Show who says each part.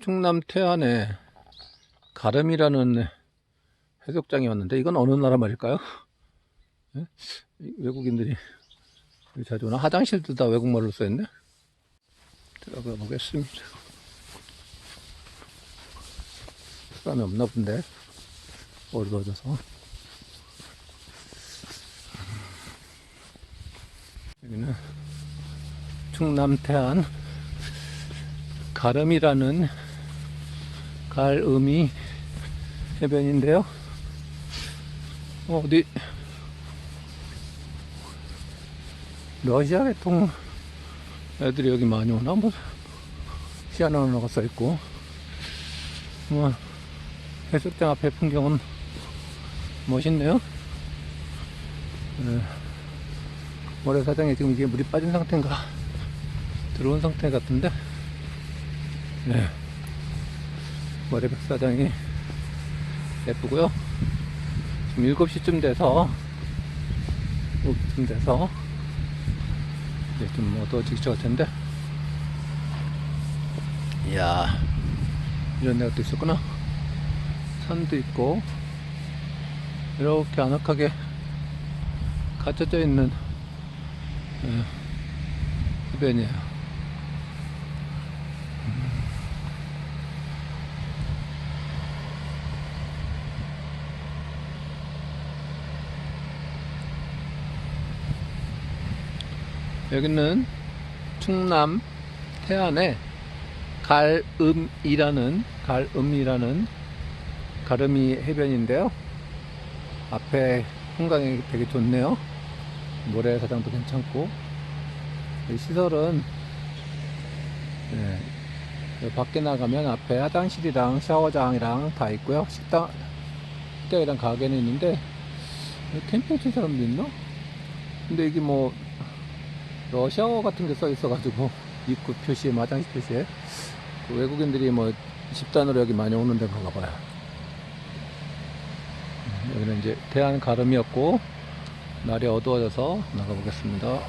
Speaker 1: 충남 태안에 가름이라는 해수욕장이 왔는데 이건 어느 나라 말일까요? 예? 이 외국인들이 자주 오나 화장실도 다 외국말로 써있네. 들어가 보겠습니다. 사람이 없나 본데 어두워져서 여기는 충남 태안 가름이라는 갈음이 해변인데요. 어, 어디 러시아 계통 애들이 여기 많이 오나 뭐 시아나나가 써 있고 뭐 해수욕장 앞에 풍경은 멋있네요. 네. 모래사장에 지금 이게 물이 빠진 상태인가 들어온 상태 같은데 네. 모래백사장이 예쁘고요. 지금 7시쯤 돼서 7시쯤 돼서 이제 좀 어두워지기 시작할 텐데. 이야 이런 데가 또 있었구나. 산도 있고 이렇게 아늑하게 갇혀져 있는 예, 해변이에요 여기는 충남 태안에 갈음이라는 갈음이라는 가름이 해변인데요. 앞에 풍광이 되게 좋네요. 모래사장도 괜찮고 이 시설은 네, 밖에 나가면 앞에 화장실이랑 샤워장이랑 다 있고요. 식당, 식당이랑 가게는 있는데 캠핑 친 사람도 있나? 근데 이게 뭐 러시아어 같은 게 써 있어가지고 입구 표시에 화장실 표시에 그 외국인들이 뭐 집단으로 여기 많이 오는 데가 봐요. 음, 여기는 이제 대한 가름이었고 날이 어두워져서 나가보겠습니다.